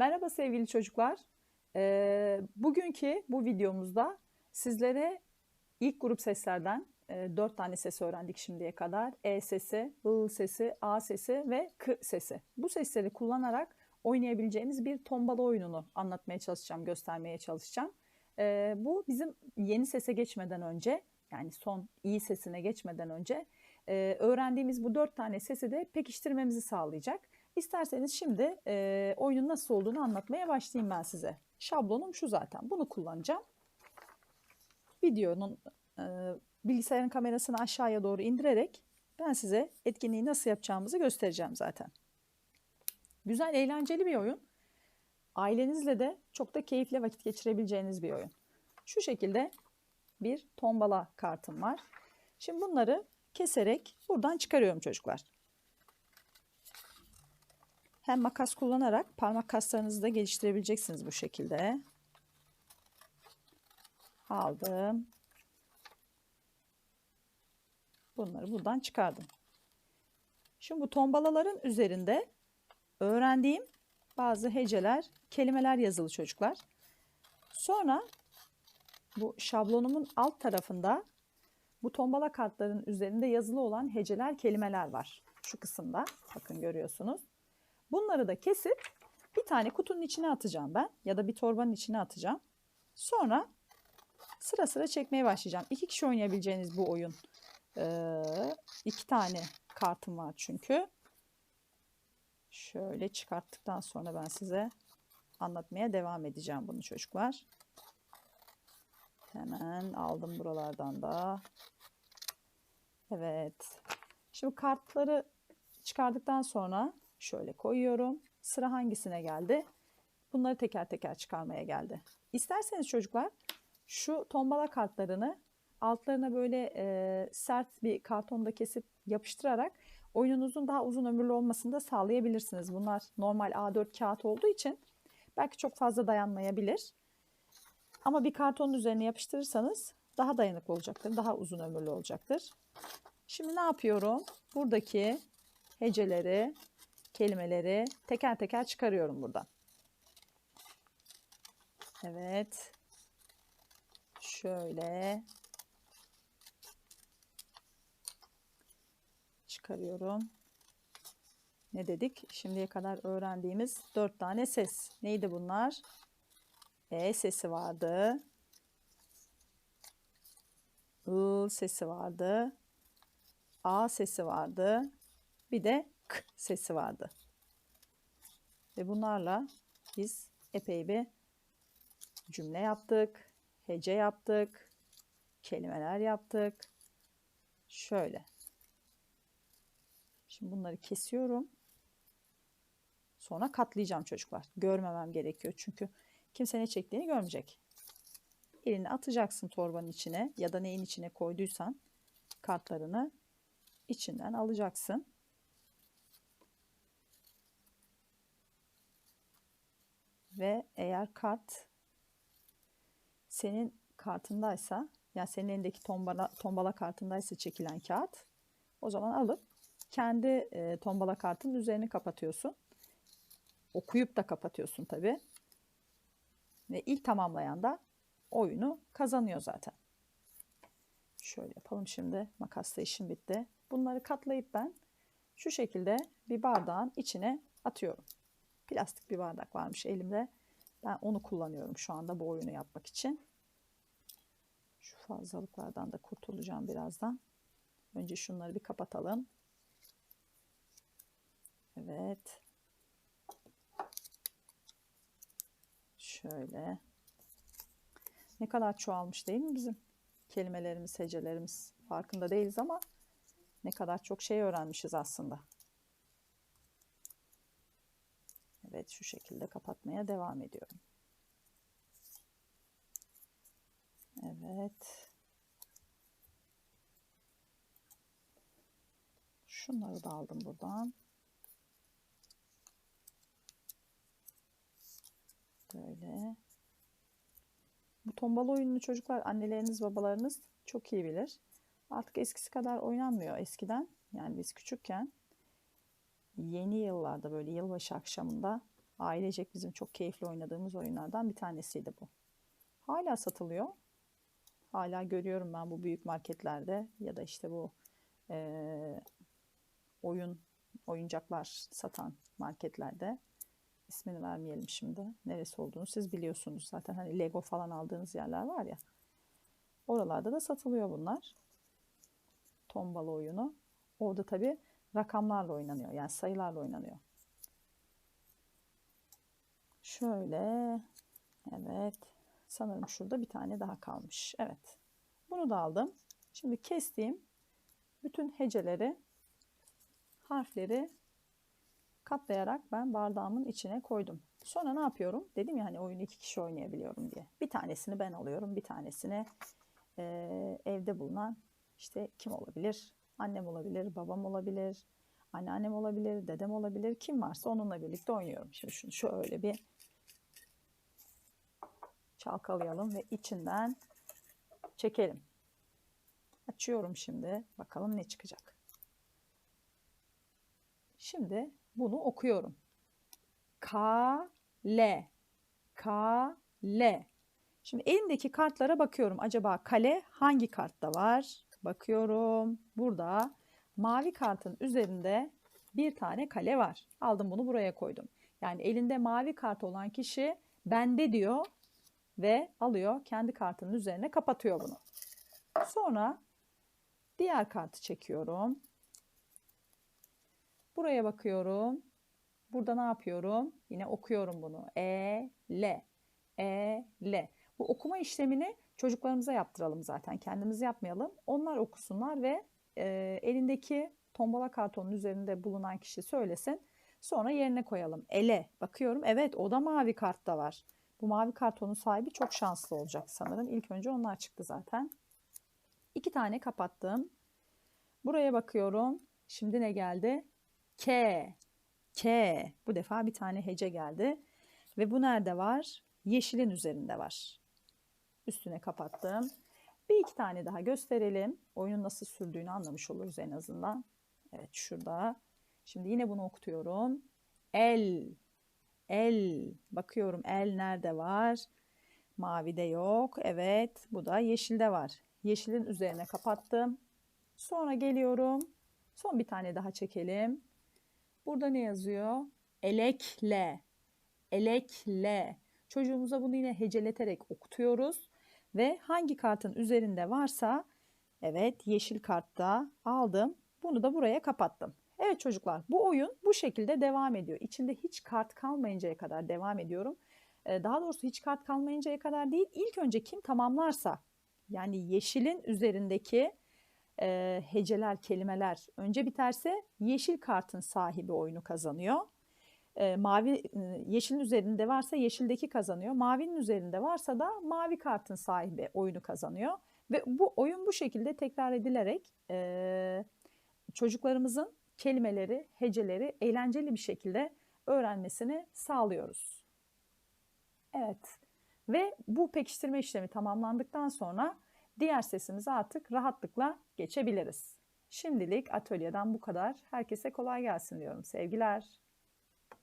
Merhaba sevgili çocuklar. Ee, bugünkü bu videomuzda sizlere ilk grup seslerden e, 4 tane ses öğrendik şimdiye kadar. E sesi, I sesi, A sesi ve K sesi. Bu sesleri kullanarak oynayabileceğimiz bir tombala oyununu anlatmaya çalışacağım, göstermeye çalışacağım. Ee, bu bizim yeni sese geçmeden önce yani son İ sesine geçmeden önce e, öğrendiğimiz bu 4 tane sesi de pekiştirmemizi sağlayacak. İsterseniz şimdi e, oyunun nasıl olduğunu anlatmaya başlayayım ben size. Şablonum şu zaten. Bunu kullanacağım. Videonun e, bilgisayarın kamerasını aşağıya doğru indirerek ben size etkinliği nasıl yapacağımızı göstereceğim zaten. Güzel, eğlenceli bir oyun. Ailenizle de çok da keyifli vakit geçirebileceğiniz bir oyun. Şu şekilde bir tombala kartım var. Şimdi bunları keserek buradan çıkarıyorum çocuklar. Hem makas kullanarak parmak kaslarınızı da geliştirebileceksiniz bu şekilde. Aldım. Bunları buradan çıkardım. Şimdi bu tombalaların üzerinde öğrendiğim bazı heceler, kelimeler yazılı çocuklar. Sonra bu şablonumun alt tarafında bu tombala kartların üzerinde yazılı olan heceler, kelimeler var. Şu kısımda bakın görüyorsunuz. Bunları da kesip bir tane kutunun içine atacağım ben ya da bir torbanın içine atacağım. Sonra sıra sıra çekmeye başlayacağım. İki kişi oynayabileceğiniz bu oyun. Ee, iki tane kartım var çünkü. Şöyle çıkarttıktan sonra ben size anlatmaya devam edeceğim bunu çocuklar. Hemen aldım buralardan da. Evet. Şimdi kartları çıkardıktan sonra şöyle koyuyorum. Sıra hangisine geldi? Bunları teker teker çıkarmaya geldi. İsterseniz çocuklar şu tombala kartlarını altlarına böyle e, sert bir kartonda kesip yapıştırarak oyununuzun daha uzun ömürlü olmasını da sağlayabilirsiniz. Bunlar normal A4 kağıt olduğu için belki çok fazla dayanmayabilir. Ama bir kartonun üzerine yapıştırırsanız daha dayanıklı olacaktır, daha uzun ömürlü olacaktır. Şimdi ne yapıyorum? Buradaki heceleri, kelimeleri teker teker çıkarıyorum buradan. Evet. Şöyle çıkarıyorum. Ne dedik? Şimdiye kadar öğrendiğimiz dört tane ses. Neydi bunlar? E sesi vardı. I sesi vardı. A sesi vardı. Bir de K sesi vardı. Ve bunlarla biz epey bir cümle yaptık. Hece yaptık. Kelimeler yaptık. Şöyle. Şimdi bunları kesiyorum. Sonra katlayacağım çocuklar. Görmemem gerekiyor çünkü kimse ne çektiğini görmeyecek. Elini atacaksın torbanın içine ya da neyin içine koyduysan kartlarını içinden alacaksın. Ve eğer kart senin kartındaysa yani senin elindeki tombala, tombala kartındaysa çekilen kağıt o zaman alıp kendi e, tombala kartının üzerini kapatıyorsun. Okuyup da kapatıyorsun tabi. Ve ilk tamamlayan da oyunu kazanıyor zaten. Şöyle yapalım şimdi. Makasla işim bitti. Bunları katlayıp ben şu şekilde bir bardağın içine atıyorum. Plastik bir bardak varmış elimde. Ben onu kullanıyorum şu anda bu oyunu yapmak için. Şu fazlalıklardan da kurtulacağım birazdan. Önce şunları bir kapatalım. Evet. Şöyle. Ne kadar çoğalmış değil mi bizim kelimelerimiz, hecelerimiz? Farkında değiliz ama ne kadar çok şey öğrenmişiz aslında. Evet şu şekilde kapatmaya devam ediyorum. Evet. Şunları da aldım buradan. Böyle. Bu tombala oyununu çocuklar anneleriniz babalarınız çok iyi bilir. Artık eskisi kadar oynanmıyor eskiden. Yani biz küçükken yeni yıllarda böyle yılbaşı akşamında Ailecek bizim çok keyifli oynadığımız oyunlardan bir tanesiydi bu. Hala satılıyor. Hala görüyorum ben bu büyük marketlerde ya da işte bu eee, oyun oyuncaklar satan marketlerde. İsmini vermeyelim şimdi. Neresi olduğunu siz biliyorsunuz zaten. Hani Lego falan aldığınız yerler var ya. Oralarda da satılıyor bunlar. Tombala oyunu. Orada tabii rakamlarla oynanıyor. Yani sayılarla oynanıyor. Şöyle. Evet. Sanırım şurada bir tane daha kalmış. Evet. Bunu da aldım. Şimdi kestiğim bütün heceleri, harfleri katlayarak ben bardağımın içine koydum. Sonra ne yapıyorum? Dedim ya hani oyunu iki kişi oynayabiliyorum diye. Bir tanesini ben alıyorum, bir tanesini eee, evde bulunan işte kim olabilir? Annem olabilir, babam olabilir, anneannem olabilir, dedem olabilir. Kim varsa onunla birlikte oynuyorum. Şimdi şunu şöyle bir çalkalayalım ve içinden çekelim. Açıyorum şimdi. Bakalım ne çıkacak. Şimdi bunu okuyorum. Kale. Kale. Şimdi elimdeki kartlara bakıyorum. Acaba kale hangi kartta var? Bakıyorum. Burada mavi kartın üzerinde bir tane kale var. Aldım bunu buraya koydum. Yani elinde mavi kart olan kişi bende diyor ve alıyor kendi kartının üzerine kapatıyor bunu. Sonra diğer kartı çekiyorum. Buraya bakıyorum. Burada ne yapıyorum? Yine okuyorum bunu. E, L. E, L. Bu okuma işlemini çocuklarımıza yaptıralım zaten. Kendimiz yapmayalım. Onlar okusunlar ve e, elindeki tombala kartonun üzerinde bulunan kişi söylesin. Sonra yerine koyalım. Ele. Bakıyorum. Evet o da mavi kartta var. Bu mavi kartonun sahibi çok şanslı olacak sanırım. İlk önce onlar çıktı zaten. İki tane kapattım. Buraya bakıyorum. Şimdi ne geldi? K. K. Bu defa bir tane hece geldi. Ve bu nerede var? Yeşilin üzerinde var. Üstüne kapattım. Bir iki tane daha gösterelim. Oyunun nasıl sürdüğünü anlamış oluruz en azından. Evet şurada. Şimdi yine bunu okutuyorum. El. El. Bakıyorum el nerede var? Mavide yok. Evet bu da yeşilde var. Yeşilin üzerine kapattım. Sonra geliyorum. Son bir tane daha çekelim. Burada ne yazıyor? Elekle. Elekle. Çocuğumuza bunu yine heceleterek okutuyoruz. Ve hangi kartın üzerinde varsa evet yeşil kartta aldım. Bunu da buraya kapattım. Evet çocuklar bu oyun bu şekilde devam ediyor. İçinde hiç kart kalmayıncaya kadar devam ediyorum. Ee, Daha doğrusu hiç kart kalmayıncaya kadar değil. İlk önce kim tamamlarsa yani yeşilin üzerindeki e, heceler, kelimeler önce biterse yeşil kartın sahibi oyunu kazanıyor. E, mavi e, yeşilin üzerinde varsa yeşildeki kazanıyor. Mavinin üzerinde varsa da mavi kartın sahibi oyunu kazanıyor. Ve bu oyun bu şekilde tekrar edilerek e, çocuklarımızın kelimeleri, heceleri eğlenceli bir şekilde öğrenmesini sağlıyoruz. Evet. Ve bu pekiştirme işlemi tamamlandıktan sonra diğer sesimize artık rahatlıkla geçebiliriz. Şimdilik atölyeden bu kadar. Herkese kolay gelsin diyorum. Sevgiler.